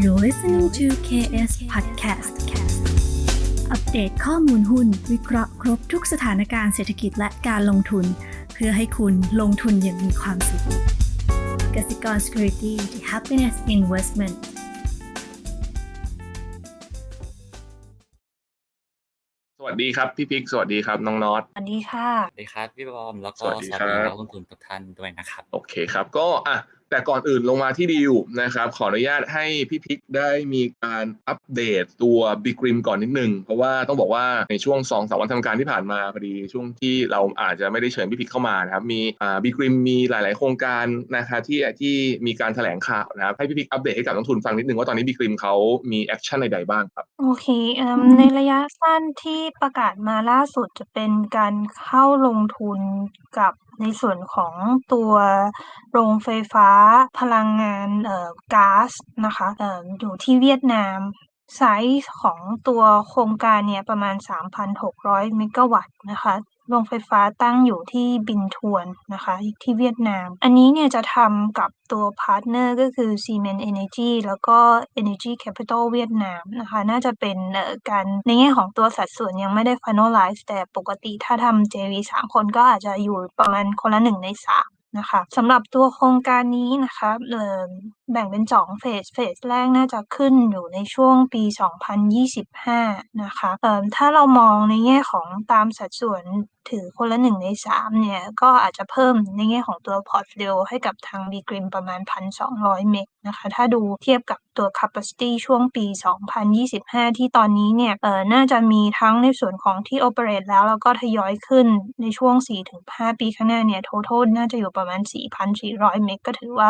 You're listening to KS Podcast อัปเดตข้อมูลหุ้น วิเคราะห์ครบทุกสถานการณ์เศรษฐกิจและการลงทุน เพื่อให้คุณลงทุนอย่างมีความสุขกสิกร Security the Happiness Investment สวัสดีครับ พี่พิก สวัสดีครับ น้องน็อต สวัสดีค่ะ สวัสดีครับพี่บอมแล้วก็สวัสดีสวัสครัดีบนักลงทุนทุกท่านด้วยนะครับ โอเคครับก็อะ แต่ก่อนอื่นลงมาที่ดีลนะครับ ขออนุญาตให้พี่พิกได้มีการอัปเดตตัวบิ๊กริมก่อนนิดนึง เพราะว่าต้องบอกว่าในช่วง2อสวันทำการที่ผ่านมาพอดี ช่วงที่เราอาจจะไม่ได้เชิญพี่พิกเข้ามานะครับ มีอ่าบิ๊กริมมีหลาย ๆ โครงการนะครับที่ที่มีการแถลงข่าวนะครับ ให้พี่พิกอัปเดตให้กับนักลงทุนฟังนิดนึงว่าตอนนี้บิ๊กริมเขามีแอคชั่นใดๆบ้างครับ โอเคเอิ่มในระยะสั้นที่ประกาศมาล่าสุดจะเป็นการเข้าลงทุนกับ ในส่วนของตัวโรงไฟฟ้าพลังงานเอ่อก๊าซนะคะเอ่ออยู่ที่เวียดนามไซส์ของตัวโครงการเนี่ยประมาณ 3,600 เมกะวัตต์นะคะ โรงไฟฟ้าตั้งอยู่ที่บินทวนนะคะที่เวียดนาม อันนี้เนี่ยจะทำกับตัวพาร์ทเนอร์ก็คือ Siemens Energy แล้วก็ Energy Capital เวียดนามนะคะ น่าจะเป็นเอ่อการในแง่ของตัวสัดส่วนยังไม่ได้ finalize แต่ปกติถ้าทำ JV สามคนก็อาจจะอยู่ประมาณคนละหนึ่งในสามนะคะสำหรับตัวโครงการนี้นะคะเอ่อ แบ่งเป็นสองเฟส เฟสแรกน่าจะขึ้นอยู่ในช่วงปี 2025 นะคะเอ่อถ้าเรามองในแง่ของตามสัดส่วนถือคนละหนึ่งในสามเนี่ย ก็อาจจะเพิ่มในแง่ของตัวพอร์ตโฟลิโอให้กับทาง b ีกริมประมาณ 1,200 เมกนะคะ ถ้าดูเทียบกับตัว capacity ช่วงปี 2025 ที่ตอนนี้เนี่ย เอ่อน่าจะมีทั้งในส่วนของที่ operate แล้ว แล้วก็ทยอยขึ้นในช่วง 4-5 ปีข้างหน้าเนี่ย total น่าจะอยู่ประมาณ 4,400 เมกก็ถือว่า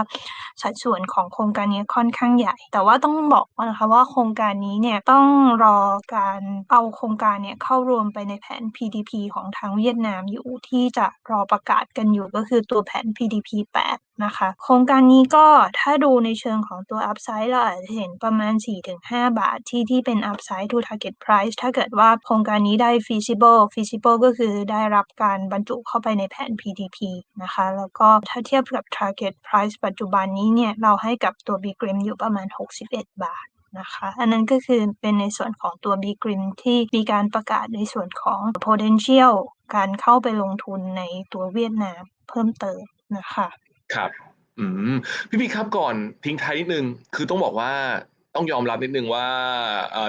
สัดส่วนของโครงการนี้ค่อนข้างใหญ่ แต่ว่าต้องบอกก่อนนะคะว่าโครงการนี้เนี่ยต้องรอการเอาโครงการเนี่ยเข้ารวมไปในแผน PDP ของทางเวียดนามอยู่ที่จะรอประกาศกันอยู่ก็คือตัวแผน PDP 8 นะคะ โครงการนี้ก็ถ้าดูในเชิงของตัว upside เราอาจจะเห็นประมาณ 4-5 บาทที่ที่เป็น upside to target price ถ้าเกิดว่าโครงการนี้ได้ feasible feasible ก็คือได้รับการบรรจุเข้าไปในแผน PDP นะคะ แล้วก็ถ้าเทียบกับ target price ปัจจุบันนี้เนี่ยเราให้ให้กับตัว b g r i m อยู่ประมาณ 61 บาทนะคะอันนั้นก็คือเป็นในส่วนของตัว b g r i m ที่มีการประกาศในส่วนของ potential การเข้าไปลงทุนในตัวเวียดนามเพิ่มเติมนะคะ ครับ อืม พี่พี่ครับก่อนทิ้งท้ายนิดนึง คือต้องบอกว่า ต้องยอมรับนิดนึงว่า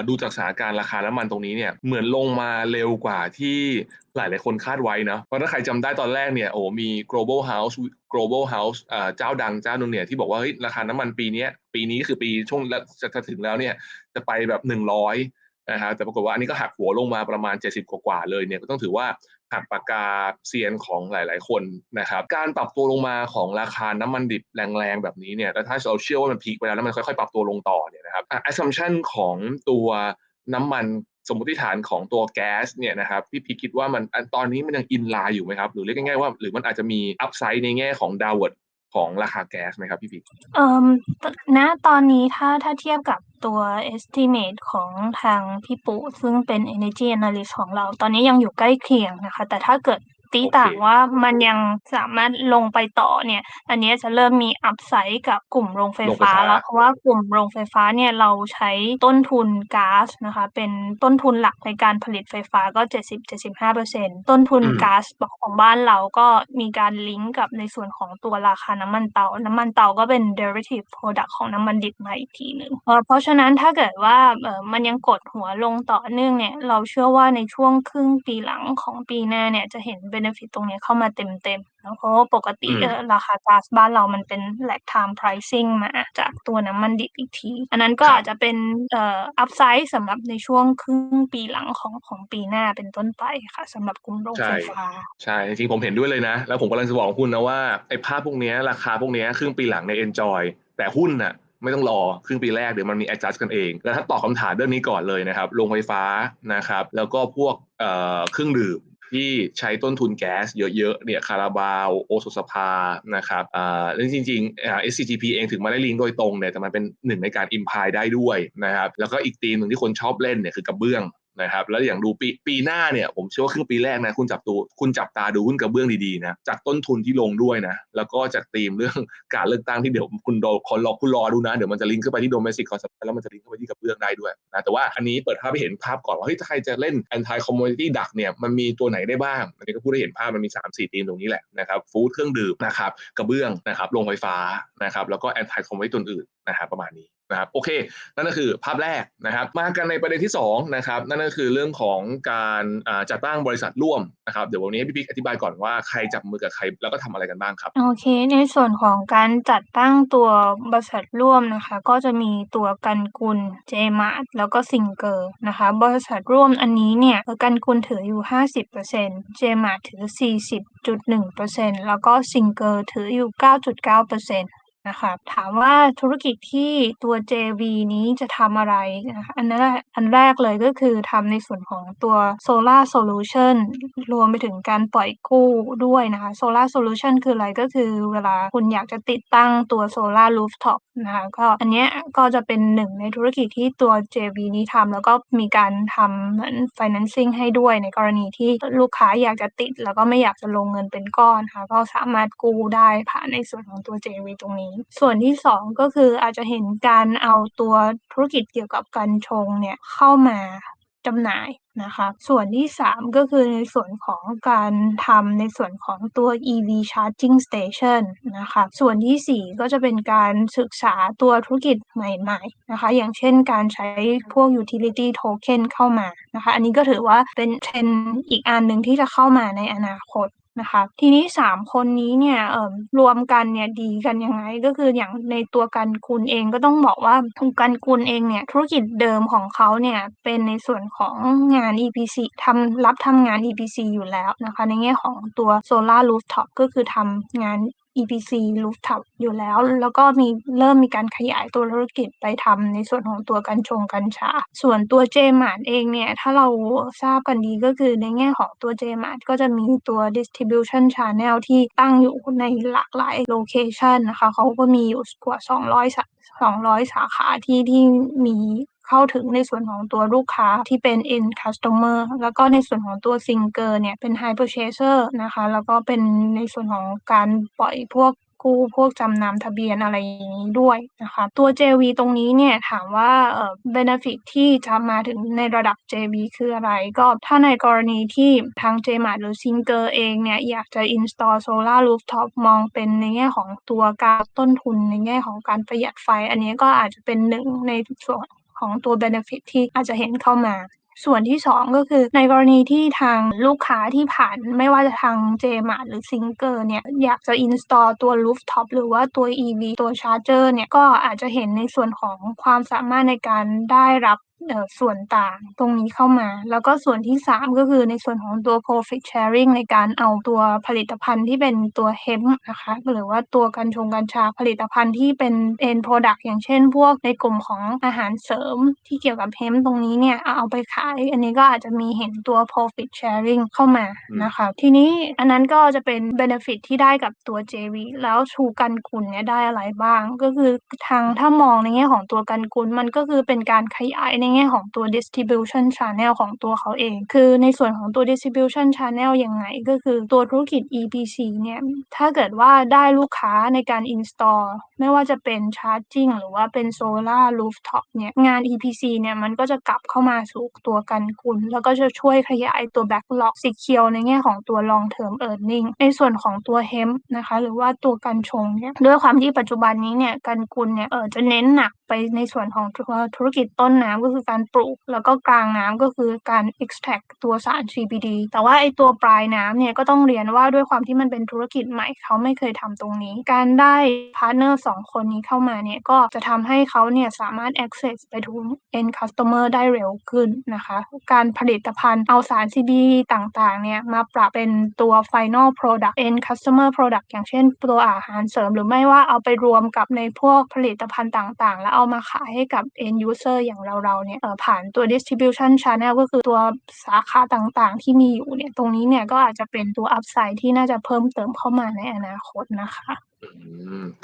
ดูจากสถานการณ์ราคาน้ำมันตรงนี้เนี่ยเหมือนลงมาเร็วกว่าที่หลายหลายคนคาดไว้นะเพราะถ้าใครจำได้ตอนแรกเนี่ยโอ้มี global house global house เจ้าดังเจ้านึงเนี่ยที่บอกว่าเฮ้ยราคาน้ำมันปีนี้ปีนี้คือปีช่วงจะถึงแล้วเนี่ยจะไปแบบหนึ่งร้อยนะฮะแต่ปรากฏว่าอันนี้ก็หักหัวลงมาประมาณ 70 กว่าๆเลยเนี่ยก็ต้องถือว่า หักปากกาเซียนของหลาย ๆ คนนะครับ การปรับตัวลงมาของราคาน้ำมันดิบแรงๆแบบนี้เนี่ยแล้วถ้าเราเชื่อว่ามันพีคไปแล้วแล้วมันค่อย ๆ ปรับตัวลงต่อเนี่ยนะครับอะ assumption ของตัวน้ำมันสมมติฐานของตัวแก๊สเนี่ยนะครับพี่พีคิดว่ามันอันตอนนี้มันยังอินไลน์อยู่ไหมครับ หรือเรียกง่ายๆว่า หรือมันอาจจะมีอัพไซด์ในแง่ของดาวเวิร์ด ของราคาแก๊สไหมครับพี่ปิ๊กเอ่อณตอนนี้ถ้าถ้าเทียบกับตัว estimate ของทางพี่ปุซึ่งเป็น energy analyst ของเรา ตอนนี้ยังอยู่ใกล้เคียงนะคะ แต่ถ้าเกิด ตีโอเค ต่างว่ามันยังสามารถลงไปต่อเนี่ย อันนี้จะเริ่มมี upside กับกลุ่มโรงไฟฟ้า แล้ว เพราะว่ากลุ่มโรงไฟฟ้าเนี่ยเราใช้ต้นทุนก๊าซนะคะ เป็นต้นทุนหลักในการผลิตไฟฟ้าก็ 70-75%ต้นทุนอืม ก๊าซของบ้านเราก็มีการลิงก์กับในส่วนของตัวราคาน้ำมันเตา น้ำมันเตาก็เป็น derivative product ของน้ำมันดิบมาอีกทีหนึ่งเอ่อเพราะฉะนั้นถ้าเกิดว่าเอ่อมันยังกดหัวลงต่อเนื่องเนี่ย เราเชื่อว่าในช่วงครึ่งปีหลังของปีหน้าเนี่ยจะเห็น benefit ตรงเนี้ยเข้ามาเต็มๆเนอะเพราะว่าปกติอืมเอ่อราคาก๊าซบ้านเรามันเป็น lag time pricing มาจากตัวน้ำมันดิบอีกที อันนั้นก็อาจจะเป็นเอ่อ upside สำหรับในช่วงครึ่งปีหลังของของปีหน้าเป็นต้นไปค่ะสำหรับกลุ่มโรงไฟฟ้า ใช่จริงๆผมเห็นด้วยเลยนะ แล้วผมกำลังจะบอกคุณนะว่าไอ้ภาพพวกเนี้ยราคาพวกเนี้ยครึ่งปีหลังใน enjoy แต่หุ้นน่ะไม่ต้องรอครึ่งปีแรกเดี๋ยวมันมี adjust กันเอง แล้วถ้าตอบคำถามเรื่องนี้ก่อนเลยนะครับโรงไฟฟ้านะครับ แล้วก็พวกเอ่อเครื่องดื่ม ที่ใช้ต้นทุนแก๊สเยอะๆเนี่ยคาราบาวโอสุสภานะครับอ่าเรื่องจริงๆอ่า SCGP เองถึงมาได้ลิงก์โดยตรงเนี่ยแต่มันเป็นหนึ่งในการอิมพายได้ด้วยนะครับแล้วก็อีกธีมหนึ่งที่คนชอบเล่นเนี่ยคือกระเบื้อง นะครับ แล้วอย่างดูปีปีหน้าเนี่ยผมเชื่อว่าครึ่งปีแรกนะคุณจับตัวคุณจับตาดูหุ้นกระเบื้องดีๆนะจากต้นทุนที่ลงด้วยนะแล้วก็จากธีมเรื่องการเลือกตั้งที่เดี๋ยวคุณรอคอนรอคุณรอดูนะเดี๋ยวมันจะลิงก์ขึ้นไปที่โดเมสิกคอนซัพแล้วมันจะลิงก์เข้าไปที่กระเบื้องได้ด้วยนะแต่ว่าอันนี้เปิดภาพให้เห็นภาพก่อนว่าเฮ้ยถ้าใครจะเล่น anti commodity ดักเนี่ยมันมีตัวไหนได้บ้างอันนี้ก็พูดให้เห็นภาพมันมี 3 4ธีมตรงนี้แหละนะครับฟู้ดเครื่องดื่มนะครับกระเบื้องนะครับโรงไฟฟ้านะครับแล้วก็ anti commodity ตัวอื่นนะครับประมาณนี้ นะครับโอเค นั่นก็คือภาพแรกนะครับมากันในประเด็นที่2นะครับนั่นก็คือเรื่องของการจัดตั้งบริษัทร่วมนะครับเดี๋ยววันนี้พี่ปิ๊กอธิบายก่อนว่าใครจับมือกับใครแล้วก็ทำอะไรกันบ้างครับโอเค ในส่วนของการจัดตั้งตัวบริษัทร่วมนะคะ ก็จะมีตัวกันกุลเจมาร์แล้วก็ซิงเกอร์นะคะบริษัทร่วมอันนี้เนี่ยกันกุลถืออยู่ 50%เจมาร์ถือ 40.1%แล้วก็ซิงเกอร์ถืออยู่ 9.9%น นะคะถามว่าธุรกิจที่ตัว JV นี้จะทำอะไรนะคะอันแรกอันแรกเลยก็คือทำในส่วนของตัว Solar Solution รวมไปถึงการปล่อยกู้ด้วยนะคะ Solar Solution คืออะไรก็คือเวลาคุณอยากจะติดตั้งตัว Solar Rooftop นะคะก็อันนี้ก็จะเป็นหนึ่งในธุรกิจที่ตัว JV นี้ทำแล้วก็มีการทำเหมือน financing ให้ด้วยในกรณีที่ลูกค้าอยากจะติด แล้วก็ไม่อยากจะลงเงินเป็นก้อนค่ะก็สามารถกู้ได้ผ่านในส่วนของตัว JV ตรงนี้ส่วนที่สองก็คืออาจจะเห็นการเอาตัวธุรกิจเกี่ยวกับการชงเนี่ยเข้ามาจำหน่ายนะคะส่วนที่ 3 ก็คือในส่วนของการทำในส่วนของตัว EV charging station นะคะส่วนที่ 4 ก็จะเป็นการศึกษาตัวธุรกิจใหม่ๆนะคะอย่างเช่นการใช้พวก utility token เข้ามานะคะอันนี้ก็ถือว่าเป็นเทรนอีกอันหนึ่งที่จะเข้ามาในอนาคต นะคะ ทีนี้สามคนนี้เนี่ยเอ่อรวมกันเนี่ยดีกันยังไง ก็คืออย่างในตัวกันคุณเองก็ต้องบอกว่าทุกันคุณเองเนี่ยธุรกิจเดิมของเขาเนี่ยเป็นในส่วนของงาน EPC ทำรับทำงาน EPC อยู่แล้วนะคะ ในแง่ของตัว Solar Rooftop ก็คือทำงาน EPC Rooftop อยู่แล้ว แล้วก็มีเริ่มมีการขยายตัวธุรกิจไปทำในส่วนของตัวกัญชงกัญชา ส่วนตัว JMart เองเนี่ย ถ้าเราทราบกันดีก็คือในแง่ของตัว JMart ก็จะมีตัว distribution channel ที่ตั้งอยู่ในหลากหลายโลเคชันนะคะเขาก็มีอยู่กว่า200 200 สาขาที่ที่มี เข้าถึงในส่วนของตัวลูกค้าที่เป็น end customer แล้วก็ในส่วนของตัว singer เนี่ยเป็น high purchaser นะคะ แล้วก็เป็นในส่วนของการปล่อยพวกกู้พวกจำนำทะเบียนอะไรอย่างนี้ด้วยนะคะ ตัว JV ตรงนี้เนี่ยถามว่าเอ่อ benefit ที่จะมาถึงในระดับ JV คืออะไร ก็ถ้าในกรณีที่ทาง JMart หรือ Singer เองเนี่ยอยากจะ install solar rooftop มองเป็นในแง่ของตัวการต้นทุนในแง่ของการประหยัดไฟ อันนี้ก็อาจจะเป็นหนึ่งในส่วน ของตัว benefit ที่อาจจะเห็นเข้ามาส่วนที่ 2 ก็คือในกรณีที่ทางลูกค้าที่ผ่านไม่ว่าจะทาง JMart หรือ Singer เนี่ยอยากจะ install ตัว rooftop หรือว่าตัว EV ตัว charger เนี่ยก็อาจจะเห็นในส่วนของความสามารถในการได้รับ ส่วนต่างตรงนี้เข้ามา แล้วก็ส่วนที่ 3 ก็คือในส่วนของตัว profit sharing ในการเอาตัวผลิตภัณฑ์ที่เป็นตัว hemp นะคะ หรือว่าตัวกัญชงกัญชา ผลิตภัณฑ์ที่เป็น end product อย่างเช่น พวกในกลุ่มของอาหารเสริมที่เกี่ยวกับ hemp ตรงนี้เนี่ย เอาไปขาย อันนี้ก็อาจจะมีเห็นตัว profit sharing เข้ามานะคะ ทีนี้อันนั้นก็จะเป็น benefit ที่ได้กับตัว JV แล้วชูกันคุณเนี่ยได้อะไรบ้าง ก็คือทาง ถ้ามองในแง่ของตัวกันคุณมันก็คือเป็นการขยายในในแง่ของตัว distribution channel ของตัวเขาเอง คือในส่วนของตัว distribution channel ยังไง ก็คือตัวธุรกิจ EPC เนี่ย ถ้าเกิดว่าได้ลูกค้าในการ install ไม่ว่าจะเป็น charging หรือว่าเป็น solar rooftop เนี่ย งาน EPC เนี่ยมันก็จะกลับเข้ามาสู่ตัวกันคุณแล้วก็จะช่วยขยายตัว backlog secure ในแง่ของตัว long term earning ในส่วนของตัว hemp นะคะ หรือว่าตัวกันชงเนี่ย ด้วยความที่ปัจจุบันนี้เนี่ยกันคุณเนี่ย เออจะเน้นหนักไปในส่วนของธุรกิจต้นน้ำก็คือการปลูก แล้วก็กลางน้ำก็คือการ extract ตัวสาร CBD แต่ว่าไอตัวปลายน้ำเนี่ยก็ต้องเรียนว่าด้วยความที่มันเป็นธุรกิจใหม่เขาไม่เคยทำตรงนี้ การได้พาร์ทเนอร์สองคนนี้เข้ามาเนี่ยก็จะทำให้เขาเนี่ยสามารถ access ไปถึง end customer ได้เร็วขึ้นนะคะ การผลิตภัณฑ์เอาสาร CBD ต่างๆเนี่ยมาปรับเป็นตัว final product end customer product อย่างเช่นตัวอาหารเสริม หรือไม่ว่าเอาไปรวมกับในพวกผลิตภัณฑ์ต่างๆ แล้วเอามาขายให้กับ end user อย่างเราๆเนี่ยผ่านตัว distribution channel ก็คือตัวสาขาต่างๆ ที่มีอยู่เนี่ยตรงนี้เนี่ยก็อาจจะเป็นตัว upside ที่น่าจะเพิ่มเติมเข้ามาในอนาคตนะคะ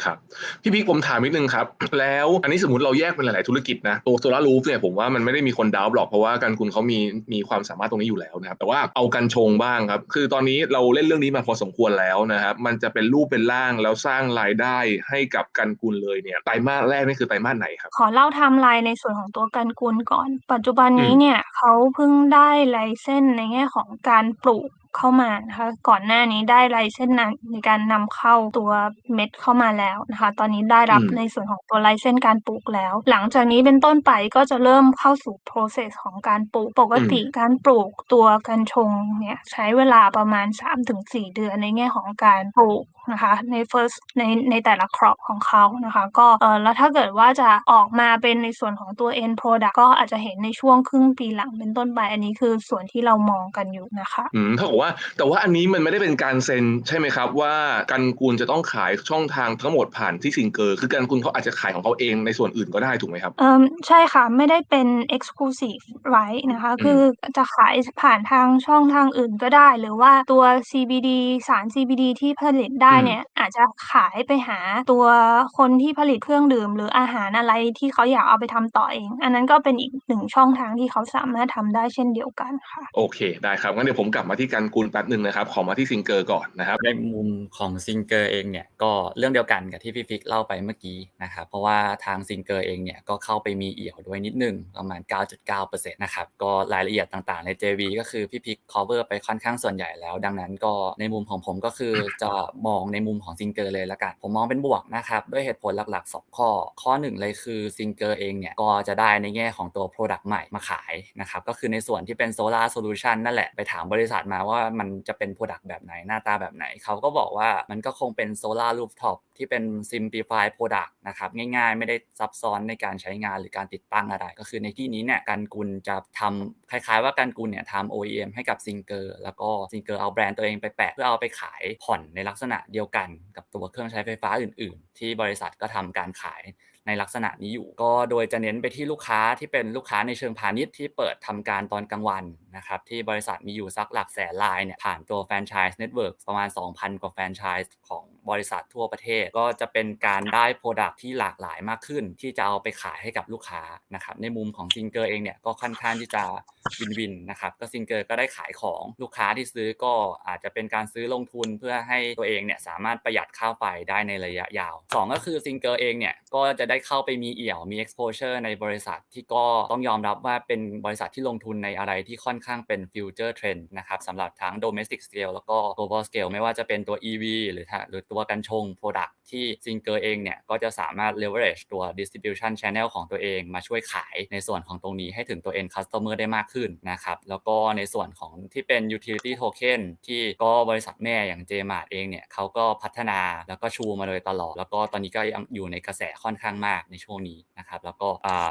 ครับพี่พิกผมถามนิดนึงครับ แล้วอันนี้สมมติเราแยกเป็นหลาย ๆ ธุรกิจนะตัวโซลารูฟเนี่ยผมว่ามันไม่ได้มีคนดาวน์หรอกเพราะว่าการคุณเขามีมีความสามารถตรงนี้อยู่แล้วนะครับแต่ว่าเอากันชงบ้างครับ คือตอนนี้เราเล่นเรื่องนี้มาพอสมควรแล้วนะครับมันจะเป็นรูปเป็นร่างแล้วสร้างรายได้ให้กับกันกุลเลยเนี่ยไตรมาสแรกนี่คือไตรมาสไหนครับ ขอเล่าไทม์ไลน์ในส่วนของตัวกันกุลก่อน ปัจจุบันนี้เนี่ยเขาเพิ่งได้ไลเซนส์ในแง่ของการปลูก เข้ามานะคะ ก่อนหน้านี้ได้ไลเซนส์นในการนำเข้าตัวเม็ดเข้ามาแล้วนะคะ ตอนนี้ได้รับอืมในส่วนของตัวไลเซนส์การปลูกแล้ว หลังจากนี้เป็นต้นไปก็จะเริ่มเข้าสู่ process ของการปลูกปกติการปลูกตัวกัญชงเนี่ยใช้เวลาประมาณ 3-4 เดือนในแง่ของการปลูกนะคะใน first ในในแต่ละ crop ของเขานะคะ ก็เออแล้วถ้าเกิดว่าจะออกมาเป็นในส่วนของตัว end product ก็อาจจะเห็นในช่วงครึ่งปีหลังเป็นต้นไปอันนี้คือส่วนที่เรามองกันอยู่นะคะอืมเท่ากับว่า แต่ว่าอันนี้มันไม่ได้เป็นการเซ็นใช่ไหมครับ ว่ากันกุลจะต้องขายช่องทางทั้งหมดผ่านที่ซิงเกอร์คือกันกุลเขาอาจจะขายของเขาเองในส่วนอื่นก็ได้ถูกไหมครับเอ่อใช่ค่ะ ไม่ได้เป็น exclusive right นะคะอืมคือจะขายผ่านทางช่องทางอื่นก็ได้ หรือว่าตัว CBD สาร CBD ที่ผลิตได้เนี่ยอาจจะขายไปหาตัวคนที่ผลิตเครื่องดื่ม หรืออาหารอะไรที่เขาอยากเอาไปทำต่อเอง อันนั้นก็เป็นอีกหนึ่งช่องทางที่เขาสามารถทำได้เช่นเดียวกันค่ะ โอเค ได้ครับงั้นเดี๋ยวผมกลับมาที่กันกุลแป๊บหนึ่งนะครับ ขอมาที่ซิงเกอร์ก่อนนะครับ ในมุมของซิงเกอร์เองเนี่ยก็เรื่องเดียวกันกับที่พี่ฟิกเล่าไปเมื่อกี้นะครับ เพราะว่าทางซิงเกอร์เองเนี่ยก็เข้าไปมีเอี่ยวด้วยนิดนึงประมาณ 9.9%นะครับ ก็รายละเอียดต่างๆ ใน JV ก็คือพี่พิก cover ไปค่อนข้างส่วนใหญ่แล้ว ดังนั้นก็ในมุมของผมก็คือจะมองในมุมของซิงเกอร์เลยละกัน ผมมองเป็นบวกนะครับด้วยเหตุผลหลักๆ 2 ข้อ ข้อหนึ่งเลยคือซิงเกอร์เองเนี่ยก็จะได้ในแง่ของตัว Product ใหม่มาขายนะครับก็คือในส่วนที่เป็น Solar Solution นั่นแหละไปถามบริษัทมาว่ามันจะเป็น Product แบบไหนหน้าตาแบบไหน เขาก็บอกว่ามันก็คงเป็น Solar Rooftop ที่เป็น Simplify Product นะครับง่ายๆ ไม่ได้ซับซ้อนในการใช้งานหรือการติดตั้งอะไร ก็คือในที่นี้เนี่ยกันกุลจะทำคล้ายๆ ว่ากันกุลเนี่ยทำ OEM ให้กับซิงเกอร์แล้วก็ซิงเกอร์เอาแบรนด์ตัวเองไปแปะเพื่อเอาไปขายผ่อนในลักษณะเดียวกัน กับตัวเครื่องใช้ไฟฟ้าอื่น ๆ ที่บริษัทก็ทำการขาย ในลักษณะนี้อยู่ ก็โดยจะเน้นไปที่ลูกค้าที่เป็นลูกค้าในเชิงพาณิชย์ที่เปิดทำการตอนกลางวันนะครับที่บริษัทมีอยู่สักหลักแสนรายเนี่ยผ่านตัวแฟรนไชส์เน็ตเวิร์กประมาณ 2,000 กว่าแฟรนไชส์ของบริษัททั่วประเทศ ก็จะเป็นการได้โปรดักที่หลากหลายมากขึ้น ที่จะเอาไปขายให้กับลูกค้านะครับในมุมของซิงเกอร์เองเนี่ยก็ค่อนข้างที่จะวินวินนะครับก็ซิงเกอร์ก็ได้ขายของลูกค้าที่ซื้อก็อาจจะเป็นการซื้อลงทุนเพื่อให้ตัวเองเนี่ยสามารถประหยัดค่าไฟได้ในระยะยาวสองก็คือซิงเกอร์เองเนี่ยก็จะได้เข้าไปมีเอี่ยวมี exposure ในบริษัทที่ก็ต้องยอมรับว่าเป็นบริษัทที่ลงทุนในอะไรที่ค่อนข้างเป็น future trend นะครับสำหรับทั้ง domestic scale แล้วก็ global scale ไม่ว่าจะเป็นตัว EV หรือหรือตัวกันชง product ที่ซิงเกอร์เองเนี่ยก็จะสามารถ leverage ตัว distribution channel ของตัวเองมาช่วยขายในส่วนของตรงนี้ให้ถึงตัว end customer ได้มากขึ้นนะครับ แล้วก็ในส่วนของที่เป็น utility token ที่ก็บริษัทแม่อย่าง JMart เองเนี่ยเขาก็พัฒนาแล้วก็ชูมาโดยตลอด แล้วก็ตอนนี้ก็ยังอยู่ในกระแสค่อนข้างมากในช่วงนี้นะครับแล้วก็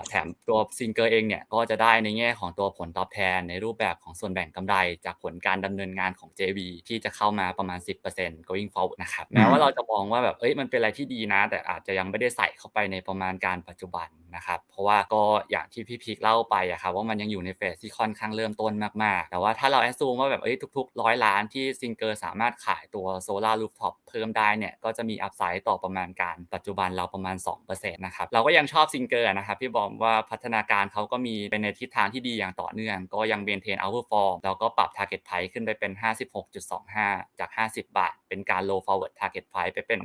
แถมตัวซิงเกอร์เองเนี่ยก็จะได้ในแง่ของตัวผลตอบแทนในรูปแบบของส่วนแบ่งกำไร จากผลการดำเนินงานของ JV ที่จะเข้ามาประมาณ 10% going forward นะครับแม้ว่าเราจะมองว่าแบบเอ้ยมันเป็นอะไรที่ดีนะ แต่อาจจะยังไม่ได้ใส่เข้าไปในประมาณการปัจจุบันนะครับ เพราะว่าก็อย่างที่พี่พีคเล่าไปอะครับว่ามันยังอยู่ในเฟสที่ค่อนข้างเริ่มต้นมากๆ แต่ว่าถ้าเราแอดซูมว่าแบบเอ้ยทุกๆร้อยล้านที่ซิงเกอร์สามารถขายตัวโซลารูฟท็อปเพิ่มได้เนี่ยก็จะมีอัพไซด์ต่อประมาณการปัจจุบันเราประมาณ2%นะครับเราก็ยังชอบซิงเกอร์นะครับพี่บอมว่าพัฒนาการเขาก็มีเป็นในทิศทางที่ดีอย่างต่อเนื่อง ก็ยังเบนเทนเอาเ r อร์ฟอร์มแล้วก็ปรับ Target Price ขึ้นไปเป็น 56.25 จาก 50 บาท เป็นการ low forward target price ไปเป็น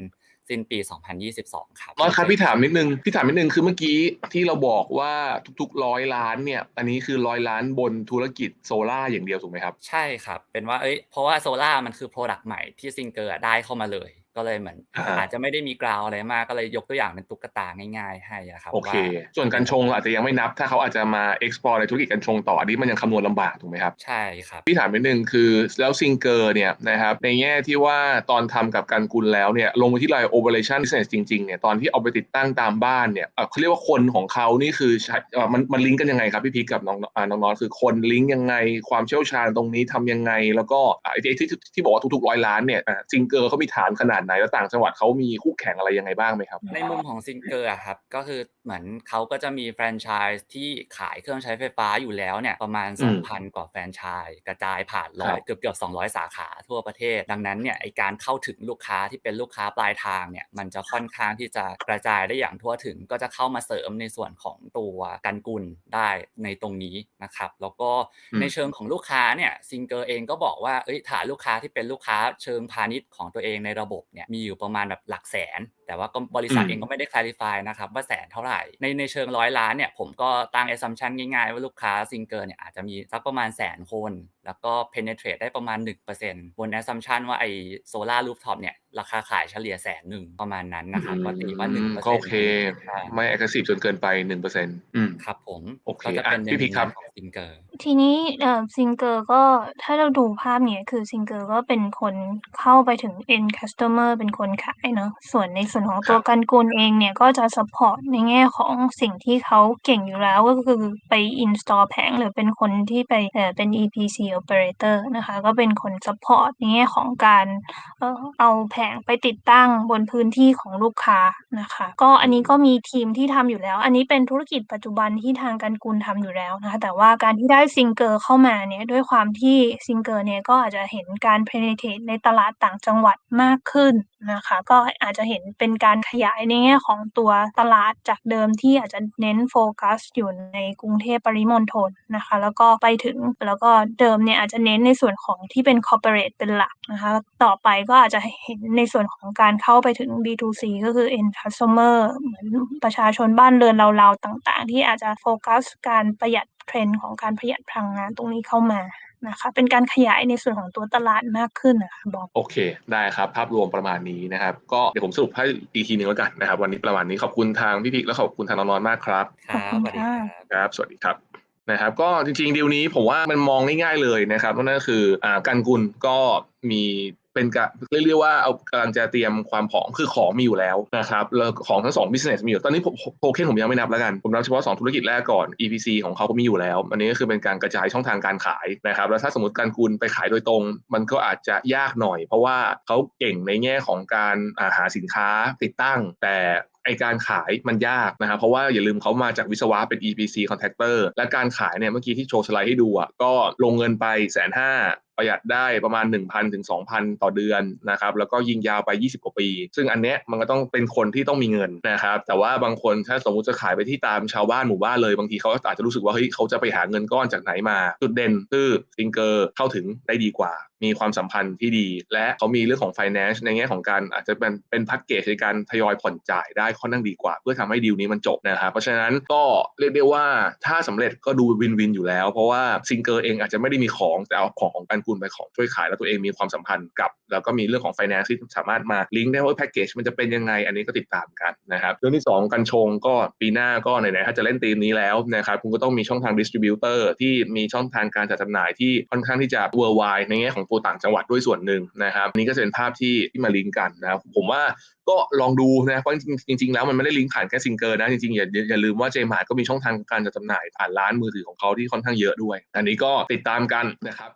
สิ้นปี 2022 ครับมอสครับพี่ถามนิดนึงพี่ถามนิดนึงคือเมื่อกี้ที่เราบอกว่าทุกๆร้อยล้านเนี่ย อันนี้คือร้อยล้านบนธุรกิจโซล่าอย่างเดียวถูกไหมครับ ใช่ครับ เป็นว่าเอ้ยเพราะว่าโซล่ามันคือ Product ใหม่ที่ซิงเกอร์ได้เข้ามาเลยก็เลยเหมือนอ่าอาจจะไม่ได้มีกราวอะไรมากก็เลยยกตัวอย่างเป็นตุ๊กตาง่ายๆ ให้อะครับโอเคว่าส่วนการชงเราอาจจะยังไม่นับ ถ้าเขาอาจจะมา explore ในธุรกิจการชงต่ออันนี้มันยังคำนวณลำบากถูกไหมครับ ใช่ครับ พี่ถามนิดนึงคือแล้วซิงเกอร์เนี่ยนะครับในแง่ที่ว่าตอนทำกับการกุลแล้วเนี่ยลงไปที่ราย operation business จริงๆเนี่ยตอนที่เอาไปติดตั้งตามบ้านเนี่ยเอ่อเขาเรียกว่าคนของเขานี่คือใช้เอ่อมันมันลิงก์กันยังไงครับพี่พีคกับน้องอ่าน้องๆคือคนลิงก์ยังไง ความเชี่ยวชาญตรงนี้ทำยังไง แล้วก็อ่าไอ้ที่ที่ที่บอกว่าทุกๆร้อยล้านเนี่ยซิงเกอร์เขามีฐานขนาดไหนแล้วต่างจังหวัดเขามีคู่แข่งอะไรยังไงบ้างไหมครับ ในมุมของซิงเกอร์อะครับก็คือเหมือนเขาก็จะมีแฟรนไชส์ที่ขายเครื่องใช้ไฟฟ้าอยู่แล้วเนี่ยประมาณอืม2,000 กว่าแฟรนไชส์กระจายผ่านร้อยครับเกือบเกือบ200 สาขาทั่วประเทศ ดังนั้นเนี่ยไอการเข้าถึงลูกค้าที่เป็นลูกค้าปลายทางเนี่ยมันจะค่อนข้างที่จะกระจายได้อย่างทั่วถึง ก็จะเข้ามาเสริมในส่วนของตัวกันกุลได้ในตรงนี้นะครับ แล้วก็อืมในเชิงของลูกค้าเนี่ยซิงเกอร์เองก็บอกว่าเอ้ยฐานลูกค้าที่เป็นลูกค้าเชิงพาณิชย์ของตัวเองในระบบเนี่ยมีอยู่ประมาณแบบหลักแสน แต่ว่าก็บริษัทอืมเองก็ไม่ได้ clarify นะครับว่าแสนเท่าไหร่ในในเชิงร้อยล้านเนี่ยผมก็ตั้ง assumption ง่ายๆ ว่าลูกค้าซิงเกอร์เนี่ยอาจจะมีสักประมาณแสนคน แล้วก็ penetrate ได้ประมาณ 1%บน assumption ว่าไอ้ solar rooftop เนี่ย ราคาขายเฉลี่ยแสนหนึ่งประมาณนั้นนะครับก็ตีว่าอืม1%ก็โอเคใช่ไม่ aggressive จนเกินไปหนึ่งเปอร์เซ็นต์อืมครับผมโอเคก็จะเป็นอะพี่พีคครับของซิงเกอร์ทีนี้เอ่อซิงเกอร์ก็ถ้าเราดูภาพเนี้ยคือซิงเกอร์ก็เป็นคนเข้าไปถึง end customer เป็นคนขายเนาะส่วนในส่วนของตัวครับกันกุลเองเนี่ย ก็จะ support ในแง่ของสิ่งที่เขาเก่งอยู่แล้วก็คือไป install แผงหรือเป็นคนที่ไปเอ่อเป็น EPC operator นะคะ ก็เป็นคน support ในแง่ของการเอาแผงไปติดตั้งบนพื้นที่ของลูกค้านะคะ ก็อันนี้ก็มีทีมที่ทำอยู่แล้ว อันนี้เป็นธุรกิจปัจจุบันที่ทางการกุลทำอยู่แล้วนะคะ แต่ว่าการที่ได้ซิงเกอร์เข้ามาเนี่ยด้วยความที่ซิงเกอร์เนี่ยก็อาจจะเห็นการ penetrate ในตลาดต่างจังหวัดมากขึ้น นะคะ ก็อาจจะเห็นเป็นการขยายในแง่ของตัวตลาดจากเดิมที่อาจจะเน้นโฟกัสอยู่ในกรุงเทพปริมณฑลนะคะ แล้วก็ไปถึงแล้วก็เดิมเนี่ยอาจจะเน้นในส่วนของที่เป็น corporate เป็นหลักนะคะต่อไปก็อาจจะเห็นในส่วนของการเข้าไปถึง B2C ก็คือ end customer เหมือนประชาชนบ้านเรือนเราๆต่าง ๆ ที่อาจจะโฟกัสการประหยัด เทรนด์ของการประหยัดพลังงานตรงนี้เข้ามานะคะเป็นการขยายในส่วนของตัวตลาดมากขึ้นนะคะบอมโอเคได้ครับ ภาพรวมประมาณนี้นะครับ ก็เดี๋ยวผมสรุปให้อีกทีหนึงแล้วกันนะครับ วันนี้ประมาณนี้ขอบคุณทางพี่พิกและขอบคุณทางน้องนอนมากครับครับขอบสคุวัณสดีค่ะครับครับ สวัสดีครับนะครับก็จริงๆดีลนี้ผมว่ามันมองง่ายๆเลยนะครับนั่นก็คืออ่ากันกุลก็มี เป็นการเรียกว่าเอากำลังจะเตรียมความขอมคือของมีอยู่แล้วนะครับแล้วของทั้งสอง business มีอยู่ตอนนี้ผมโทเค็นผมยังไม่นับแล้วกัน ผมนับเฉพาะสองธุรกิจแรกก่อน EPC ของเขาก็มีอยู่แล้ว อันนี้ก็คือเป็นการกระจายช่องทางการขายนะครับ แล้วถ้าสมมติการคุณไปขายโดยตรง มันก็อาจจะยากหน่อย เพราะว่าเขาเก่งในแง่ของการาหาสินค้าติดตั้ง แต่ ไอการขายมันยากนะครับเพราะว่าอย่าลืมเขามาจากวิศวะเป็น EPC contractor และการขายเนี่ยเมื่อกี้ที่โชว์สไลด์ให้ดูอะก็ลงเงินไปแสนห้าประหยัดได้ประมาณ 1,000ถึง2,000 ต่อเดือนนะครับแล้วก็ยิงยาวไป 20 กว่าปี ซึ่งอันเนี้ยมันก็ต้องเป็นคนที่ต้องมีเงินนะครับแต่ว่าบางคนถ้าสมมุติจะขายไปที่ตามชาวบ้านหมู่บ้านเลยบางทีเขาอาจจะรู้สึกว่าเฮ้ยเขาจะไปหาเงินก้อนจากไหนมา จุดเด่นคือซิงเกอร์เข้าถึงได้ดีกว่า มีความสัมพันธ์ที่ดี และเขามีเรื่องของ finance ในแง่ของการอาจจะเป็นเป็นแพ็กเกจในการทยอยผ่อนจ่ายได้ค่อนข้างดีกว่า เพื่อทำให้ดีลนี้มันจบนะครับเพราะฉะนั้นก็เรียกได้ว่าถ้าสำเร็จก็ดูวินวินอยู่แล้ว เพราะว่าซิงเกอร์เองอาจจะไม่ได้มีของแต่เอาของของการกุลไปของช่วยขายแล้วตัวเองมีความสัมพันธ์กับ แล้วก็มีเรื่องของ finance ที่สามารถมาลิงก์ได้ว่าแพ็กเกจมันจะเป็นยังไงอันนี้ก็ติดตามกันนะครับเรื่องที่สองกันชงก็ปีหน้าก็ไหนๆถ้าจะเล่นธีมนี้แล้วนะครับคุณก็ต้องมีช่องทางดิสติบิวเตอร์ที่มีช่องทางการจัดจำหน่ายที่ค่อนข้างที่จะ worldwide ในแง่ของตัวต่างจังหวัดด้วยส่วนหนึ่งนะครับอันนี่ก็จะเป็นภาพที่ที่มาลิงก์กันนะครับผมว่าก็ลองดูนะเพราะจริง ๆ แล้วมันไม่ได้ลิงก์ผ่านแค่ซิงเกิลนะจริงๆอย่าอย่าลืมว่าเจมาร์ก็มีช่องทางการจัดจำหน่ายผ่านร้านมือถือของเขาที่ค่อนข้างเยอะด้วย อันนี้ก็ติดตามกันนะครับ